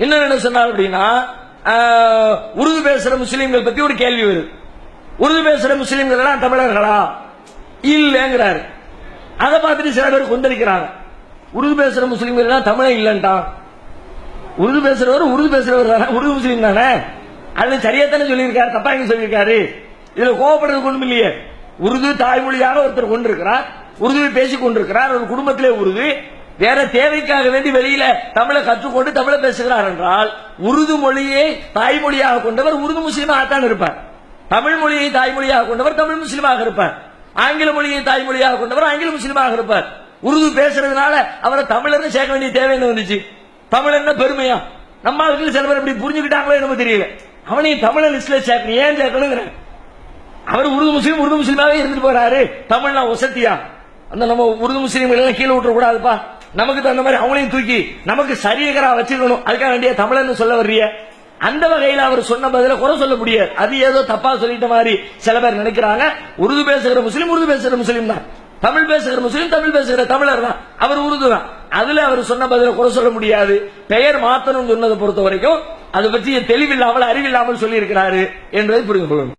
என்ன சொன்னார் அப்படின்னா உருது பேசுற முஸ்லீம்கள் பத்தி ஒரு கேள்வி வருது. உருது பேசுற முஸ்லீம்கள் எல்லாம் தமிழர்களா? இல்லைங்கிறாரு. அதை பார்த்துட்டு சில பேர் கொந்தளிக்கிறாங்க. உருது பேசுற முஸ்லீம்கள் எல்லாம் தமிழே இல்லைன்ட்டான். உருது பேசுறவர் உருது பேசுறவர் தானே உருது முஸ்லீம் தானே? அது சரியா தானே சொல்லியிருக்காரு தப்பா எங்க சொல்லியிருக்காரு. இதுல கோவப்படுறதுக்கு ஒண்ணும் இல்லையே. உருது தாய்மொழியாக ஒருத்தர் கொண்டிருக்கிறார். உருதுவை பேசிக் கொண்டிருக்கிறார் ஒரு குடும்பத்திலே உருது. வேற தேவைக்காக வேண்டி வெளியில தமிழை கற்றுக்கொண்டு தமிழை பேசுகிறார் என்றால் உருது மொழியை தாய்மொழியாக கொண்டவர் உருது முஸ்லீமாக தான் இருப்பார். தமிழ் மொழியை தாய்மொழியாக கொண்டவர் தமிழ் முஸ்லீமாக இருப்பார். ஆங்கில மொழியை தாய்மொழியாக கொண்டவர் ஆங்கில முஸ்லீமாக இருப்பார். உருது பேசுறதுனால அவரை தமிழர்னு சேர்க்க வேண்டிய தேவை என்ன வந்துச்சு? தமிழ் என்ன பெருமையா? நம்ம வீட்டில் சில பேர் இப்படி புரிஞ்சுக்கிட்டாங்களோ எனக்கு தெரியல. அவனையும் தமிழ் லிஸ்ட்ல சேர்க்கணும். ஏன் சேர்க்கணுங்கிறேன் அவர் உருது முஸ்லீம் உருது முஸ்லீமாவே இருந்துட்டு போறாரு. தமிழ்னா ஒசத்தியா? அந்த நம்ம உருது முஸ்லீம்கள் எல்லாம் கீழே விட்டுற கூடாதுப்பா நமக்கு தகுந்த மாதிரி அவங்களையும் தூக்கி நமக்கு சரியகரா வச்சுக்கணும். அதுக்காக வேண்டிய தமிழன்னு சொல்ல வர்றிய அந்த வகையில் அவர் சொன்ன பதில குறை சொல்ல முடியாது. அது ஏதோ தப்பா சொல்லிட்ட மாதிரி சில பேர் நினைக்கிறாங்க. உருது பேசுகிற முஸ்லீம் உருது பேசுகிற முஸ்லீம் தான். தமிழ் பேசுகிற முஸ்லீம் தமிழ் பேசுகிற தமிழர் தான். அவர் உருது தான். அதுல அவர் சொன்ன பதில குறை சொல்ல முடியாது. பெயர் மாத்தணும் சொன்னதை பொறுத்த வரைக்கும் அதை பற்றி தெளிவில்லாமல் அறிவில்லாமல் சொல்லி இருக்கிறாரு என்பதை புரிந்து கொள்ளணும்